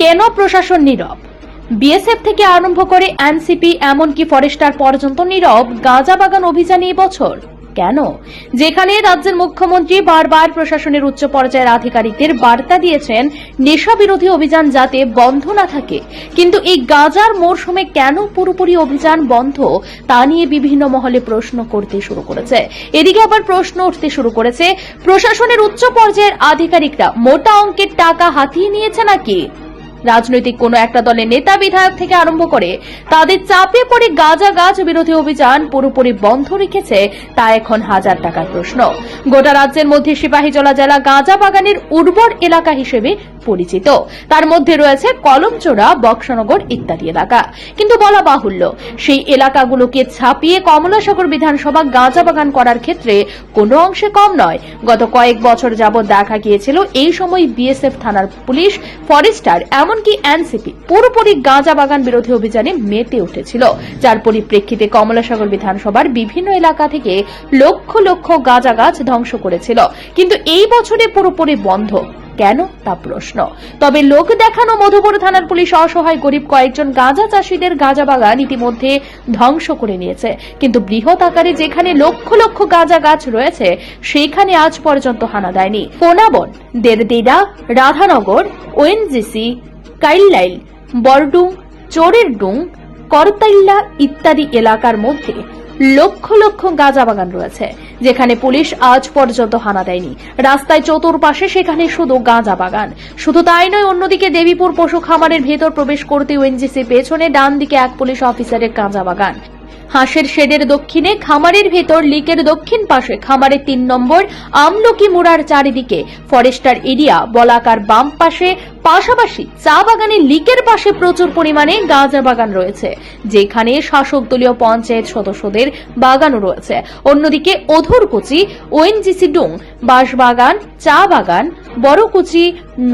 কেন প্রশাসন নীরব? বিএসএফ থেকে আরম্ভ করে এনসিপি, এমনকি ফরেস্টার পর্যন্ত নীরব গাঁজা বাগান অভিযানে বছর? কেন? যেখানে রাজ্যের মুখ্যমন্ত্রী বারবার প্রশাসনের উচ্চ পর্যায়ের আধিকারিকদের বার্তা দিয়েছেন, নেশা বিরোধী অভিযান যাতে বন্ধ না থাকে। কিন্তু এই গাঁজার মরশুমে কেন পুরোপুরি অভিযান বন্ধ, তা নিয়ে বিভিন্ন মহলে প্রশ্ন করতে শুরু করেছে। এদিকে আবার প্রশ্ন উঠতে শুরু করেছে, প্রশাসনের উচ্চ পর্যায়ের আধিকারিকরা মোটা অঙ্কের টাকা হাতিয়ে নিয়েছে নাকি? রাজনৈতিক কোনো একটা দলের নেতা বিধায়ক থেকে আরম্ভ করে তাদের চাপে পড়ে গাঁজা গাছ বিরোধী অভিযান পুরোপুরি বন্ধ রেখেছে তা এখন হাজার টাকার প্রশ্ন। গোটা রাজ্যের মধ্যে সিপাহীজলা জেলা গাঁজা বাগানের উর্বর এলাকা হিসেবে পরিচিত। তার মধ্যে রয়েছে কলমচোড়া বক্সনগর ইত্যাদি এলাকা। কিন্তু বলা বাহুল্য, সেই এলাকাগুলোকে ছাপিয়ে কমলাসাগর বিধানসভা গাঁজা বাগান করার ক্ষেত্রে কোনো অংশে কম নয়। গত কয়েক বছর যাবৎ দেখা গিয়েছিল, এই সময় বিএসএফ থানার পুলিশ ফরেস্টার এমনকি এনসিপি পুরোপুরি গাঁজা বাগান বিরোধী অভিযানে মেতে উঠেছিল। যার পরিপ্রেক্ষিতে কমলাসাগর বিধানসভার বিভিন্ন এলাকা থেকে লক্ষ লক্ষ গাঁজা গাছ ধ্বংস করেছিল। কিন্তু এই বছরে পুরোপুরি বন্ধ। কেন? তা প্রশ্ন। তবে লোক দেখানো মধুপুর থানার পুলিশ অসহায় গরিব কয়েকজন গাঁজা চাষীদের গাঁজা বাগান ইতিমধ্যে ধ্বংস করে নিয়েছে। কিন্তু বৃহৎ আকারে যেখানে লক্ষ লক্ষ গাঁজা গাছ রয়েছে, সেখানে আজ পর্যন্ত হানা দেয়নি। কোনাবন দেরদিডা রাধানগর, ওএনজিসি কাইল্লাইল বরডুং চোরের ডুং করতাইল্লা ইত্যাদি এলাকার মধ্যে লক্ষ লক্ষ গাঁজা বাগান রয়েছে, যেখানে পুলিশ আজ পর্যন্ত হানা দেয়নি। রাস্তায় চতুর্পাশে সেখানে শুধু গাঁজা বাগান। শুধু তাই নয়, অন্যদিকে দেবীপুর পশু খামারের ভেতর প্রবেশ করতে ওএনজিসি পেছনে ডান দিকে এক পুলিশ অফিসারের গাঁজা বাগান। হাঁসের শেডের দক্ষিণে, খামারের ভেতর, লিকের দক্ষিণ পাশে, খামারের তিন নম্বর, আমলকি মোড়ার চারিদিকে, ফরেস্টার এরিয়া, বলাকার বাম পাশে, পাশাপাশি চা বাগানে লিকের পাশে প্রচুর পরিমাণে গাঁজা বাগান রয়েছে, যেখানে শাসক দলীয় পঞ্চায়েত সদস্যদের বাগানও রয়েছে। অন্যদিকে অধুরকুচি ওএনজিসি ডুং, বাঁশবাগান, চা বাগান বড়কুচি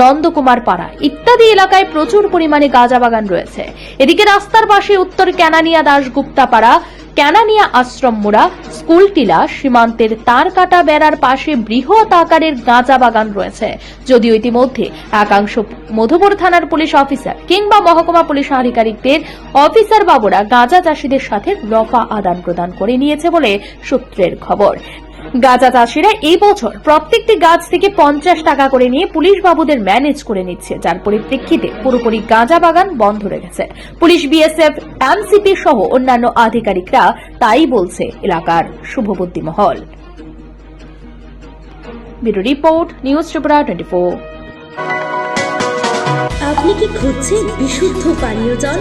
নন্দকুমার পাড়া ইত্যাদি এলাকায় প্রচুর পরিমাণে গাঁজা বাগান রয়েছে। এদিকে রাস্তার পাশে উত্তর ক্যানানিয়া দাসগুপ্তা পাড়া ক্যানানিয়া আশ্রম মোড়া স্কুল টিলা সীমান্তের তার কাটা বেড়ার পাশে বৃহৎ আকারের গাঁজা বাগান রয়েছে। যদিও ইতিমধ্যে একাংশ মধুপুর থানার পুলিশ অফিসার কিংবা মহকুমা পুলিশ আধিকারিকদের অফিসার বাবুরা গাঁজা চাষীদের সাথে রফা আদান প্রদান করে নিয়েছে বলে সূত্রের খবর। গাঁজা চাষিরা এই বছর প্রত্যেকটি গাছ থেকে পঞ্চাশ টাকা করে নিয়ে পুলিশ বাবুদের ম্যানেজ করে নিচ্ছে, যার পরিপ্রেক্ষিতে পুরোপুরি গাঁজা বাগান বন্ধ রেখেছে। পুলিশ, বিএসএফ এমসিপি সহ অন্যান্য আধিকারিকরা তাই বলছে এলাকার শুভবুদ্ধি মহল। রিপোর্ট, নিউজ আপনি কি খুঁজছেন বিশুদ্ধ পানীয় জল?